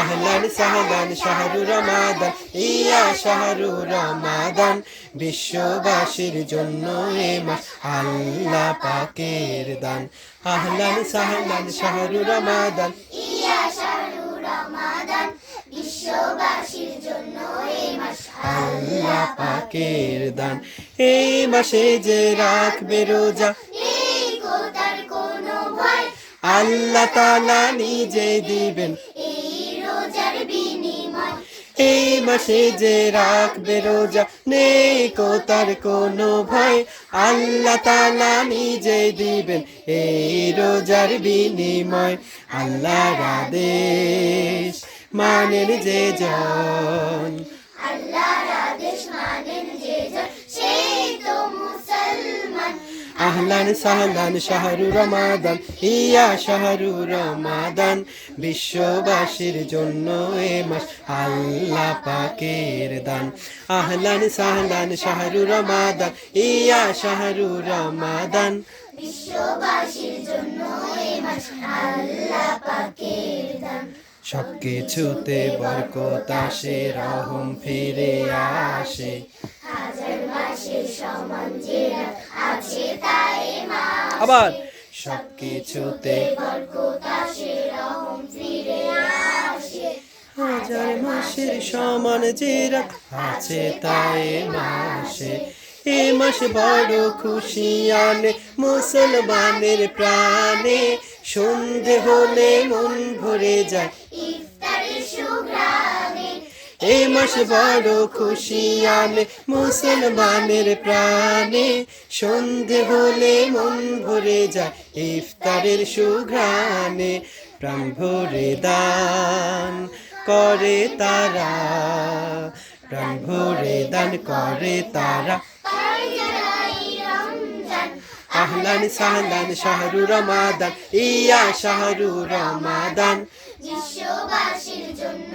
আহলান সাহলান শাহরু রমাদান, ইয়া শাহরু রমাদান। বিশ্ববাসীর জন্য এ মাস আল্লাহ পাকের দান। আহলান সাহলান শাহরু রমাদান, ইয়া পাকের দান। এই মাসে যে রাখবে রোজা আল্লাহ তালা নিজে দিবেন। বিনিময়। এই মাসে যে রাখবে রোজা নেই কো তার কোনো ভয়। আল্লাহ তালা নিজে দিবেন এই রোজার বিনিময়। আল্লাহর আদেশ মানেন যে জন। আল্লাহর আদেশ মানেন যে জন। সেই আহলান সাহলান শাহরু রমাদান। ইয়া শাহরু রমাদান বিশ্ববাসীর জন্য এ মাস আল্লাহ পাকের দান। আহলান সাহলান শাহরু রমাদান ইয়া শাহরু রমাদান। বিশ্ববাসীর জন্য এই মাস আল্লাহ পাকের দান। সব কিছুতে বরকত আসে রহম ফিরে আসে। আবার সব কিছুতে বরকত আসে রহম ফিরে আসে হাজার মাসের সমান যে আছে তাই মাসে। এ মাস বড় খুশি আনে মুসলমানের প্রাণে। সন্ধে হলে মন ভরে যায় এ মাস বড় খুশি আনে মুসলমানের প্রাণে। সন্ধে হলে মন ভরে যায় ইফতারের সুঘ্রাণে। প্রাণ ভরে দান করে তারা, প্রাণ ভরে দান করে তারা। আহলান সাহলান শাহরু রমাদান, ইয়া শাহরু রমাদান। বিশ্ববাসীর জন্য